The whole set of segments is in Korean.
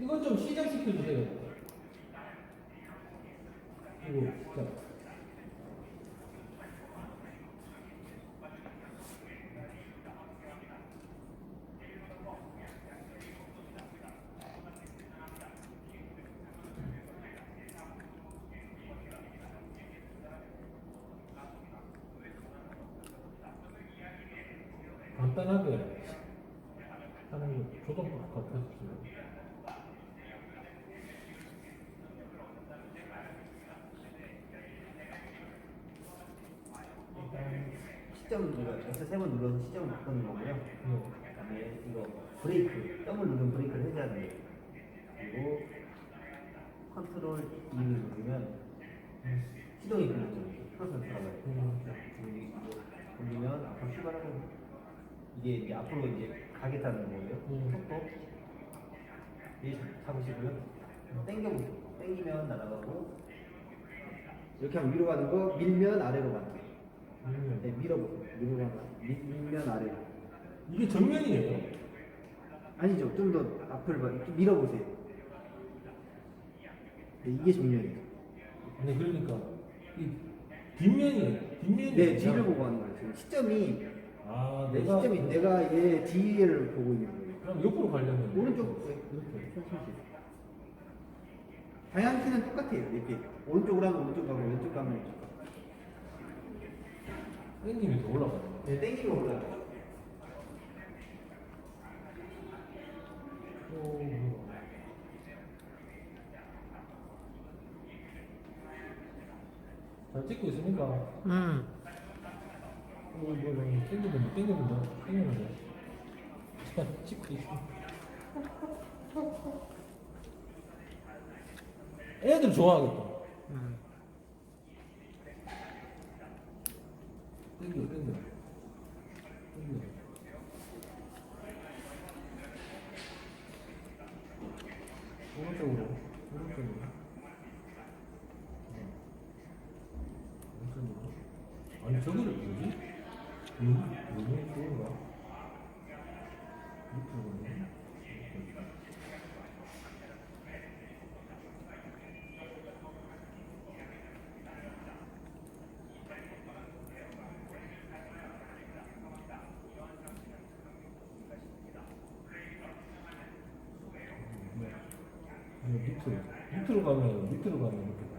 이건 좀 시작시켜 주세요. 이거 진짜. 간단하게 하는 거 저도 같았어요. 시점 눌러 F 세번 눌러서 시점을 바꾸는 거고요. 네. 그다음에 이거 브레이크 점을 누르면 브레이크를 해제하는 거예요. 그리고 컨트롤 2를 누르면 시동이 걸렸죠. 플러스 들어가요. 돌리면 앞으로 출발하는 이게 이제 앞으로 이제 가겠다는 거예요. 음. 속도 이 잡으시고요. 당겨보세요. 당기면 날아가고 이렇게 하면 위로 가는 거 밀면 아래로 가는 거. 음. 네, 밀어보세요. 밀, 밀면 아래로. 이게 정면이에요. 아니죠. 좀 더 앞을 봐. 좀 밀어보세요. 네, 이게 정면이에요. 네, 그러니까 이 뒷면이에요. 뒷면이. 네, 뒤를 보고 하는 거예요. 지금 시점이 아, 내 내가 시점이 내가 얘 뒤를 보고 있는 거예요. 그럼 옆으로 가려면 오른쪽 네, 이렇게 천천히. 방향키는 똑같아요. 이렇게 오른쪽으로 하면 오른쪽 가고 왼쪽 가면 왼쪽 가고. 땡김이 더 올라가요. 네, 땡기면 올라가요. 오. 잘 찍고 있습니까? 응. 어, 이거 뭐 땡기면 땡기면 땡기면 잘 찍고 있어. 애들 좋아하겠다. 응. 땡겨 땡겨 땡겨. 오른쪽으로 오른쪽으로. 어. 오른쪽으로. 아니 저기를 뭐지? 음, 여기 좋은가? 이쪽으로. 밑으로 밑으로 가면 밑으로 가면 이렇게 가.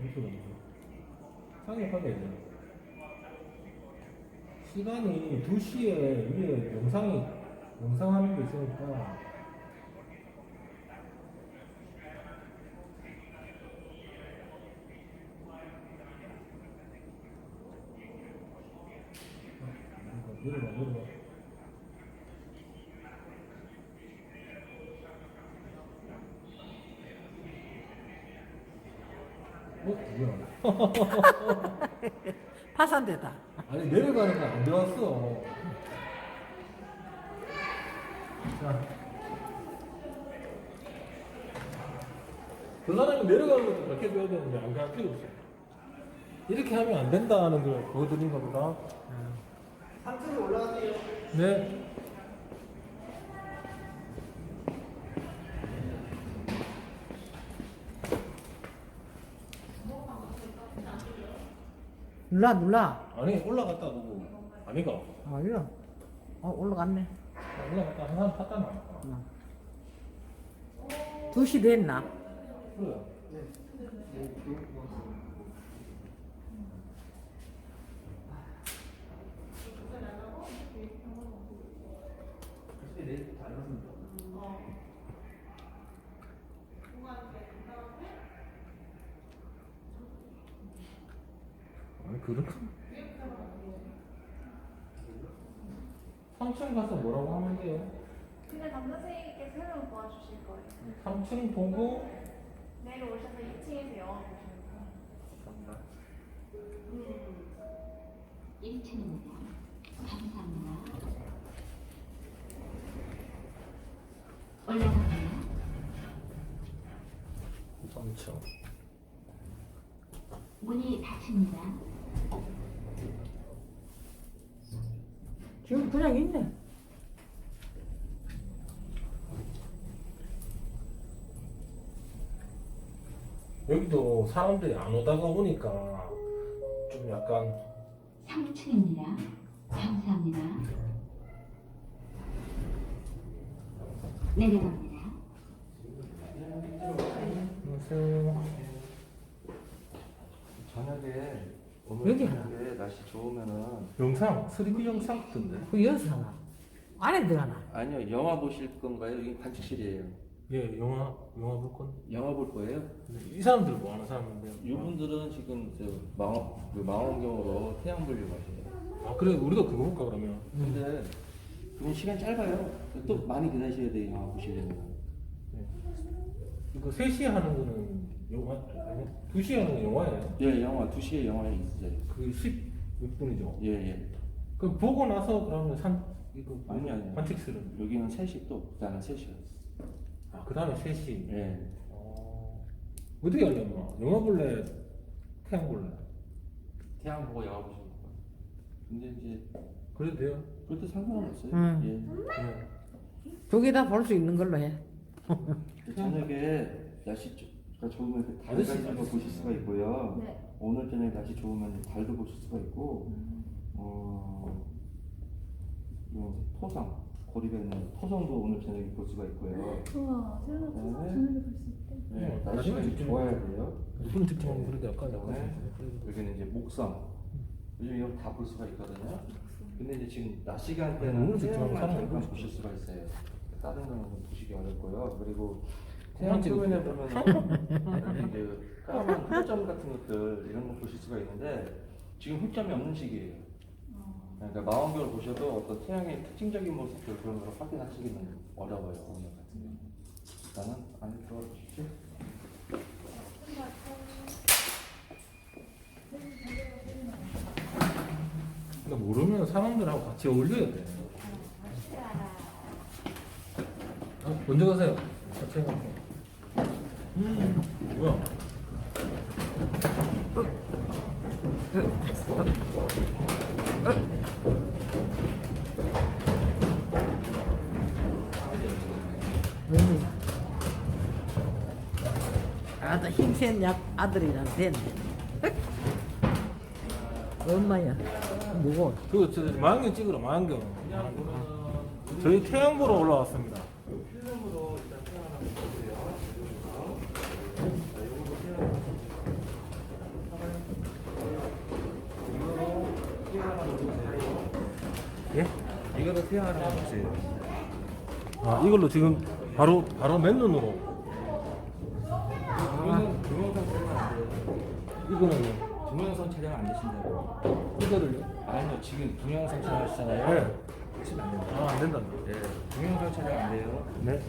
밑으로 가면 해야 돼. 시간이 2시에 위에 영상이 영상 하는 게 있으니까 내려가 내려가 어? 뭐야 파산되다. 아니 내려가는 거 안 들어왔어. 자. 그 사람이 내려가는 것도 가르쳐줘야 되는데 안 가르쳐줬어. 이렇게 하면 안 된다는 걸 보여드린 겁니다. 3층에 올라가세요. 네. 눌러 눌러. 아니 올라갔다 보고 아니가 아니요. 어 올라갔네. 올라갔다 한 사람 탔다 나. 응. 2시 됐나? 그래. 근데 내일 다 알았습니다. 아니 그렇게 3층 가서 뭐라고 하면 돼요? 근데 남선생님께 설명 도와주실 거예요. 3층 보고 내려오셔서 2층에서 영화 보시면 돼요. 감사합니다. 1층입니다. 감사합니다. 올라갑니다. 3층 문이 닫힙니다. 지금 그냥 있네. 여기도 사람들이 안 오다가 오니까 좀 약간 3층입니다. 감사합니다. 내려갑니다. 안녕하세요. 저녁에 오늘 여기 하나. 날씨 좋으면은 영상 3D 영상 같던데. 그 연사가 안에 들어가나? 아니요 영화 보실 건가요? 여기 관측실이에요. 예, 영화 영화 볼 건. 영화 볼 거예요? 근데 이 사람들 뭐 하는 사람인데? 이분들은 지금 저 망원 그 망원경으로 태양 분류 하시네요. 아 그래 우리도 그거 볼까 그러면. 근데 그건 시간 짧아요. 또 많이 기다리셔야 돼요 영화 보시려면. 네. 그러니까 3시에 하는 거는 영화 아니 2시에 하는 건 영화예요. 예 영화 2 시에 영화에 있어요. 그 10, 6등이죠. 예, 예. 그 보고 나서 그러면 산 이거 뭐 아니 아니. 관측스는 여기는 3시 또 그다음에 3시요. 아, 그다음에 3시. 예. 어. 어떻게 하려면 뭐? 영화 볼래? 태양 볼래? 태양 보고 영화 보시는 거. 근데 이제 그래도 돼요? 그것도 상관없어요. 음. 예. 네. 두개 다 볼 수 있는 걸로 해. 저녁에 날씨 좀 그러니까 좋으면 그 다른 시간 보실 수가 있고요. 네. 오늘 저녁에 날씨 좋으면 달도 보실 수가 있고, 어, 이거 토성, 고립에 있는 토성도 오늘 저녁에 볼 수가 있고요. 우와, 새로 네. 저녁에 볼 수 있대. 네, 어, 날씨가 좀 좋아야 돼요. 이쁜 특징은 그래도 약간 네. 약간 여기는 이제 목성. 요즘 이거 다볼 수가 있거든요. 근데 이제 지금 낮 시간 오늘 때는 직접 태양만 사람 잠깐 보실 수가 있어요. 다른 거는 좀 보시기 어렵고요. 그리고 찍을게요. 표면에 보면은 이제 까만 흑점 같은 것들 이런 거 보실 수가 있는데 지금 흑점이 없는 시기예요. 그러니까 망원경을 보셔도 어떤 태양의 특징적인 모습들 그런 걸 확인하시기는 어려워요 오늘 같은 경우. 일단은 안에 들어가 주시죠. 그러니까 모르면 사람들하고 같이 어울려야 돼. 어, 먼저 가세요. 아다 힘센 약 아들이랑 됐네. 엄마야. 무거워. 그거 저 망원경 찍으러 망원경. 저희 태양 보러 올라왔습니다. 태양 하나 보세요. 아 이걸로 지금 바로 바로 맨눈으로 동영상 동영상 촬영 안 돼요. 이거는요. 동영상 촬영 안 되신다고. 이거를요? 아니요 지금 동영상 촬영하시잖아요. 네. 하시면 안 됩니다. 아안 된다. 네, 동영상 촬영 안 돼요. 네.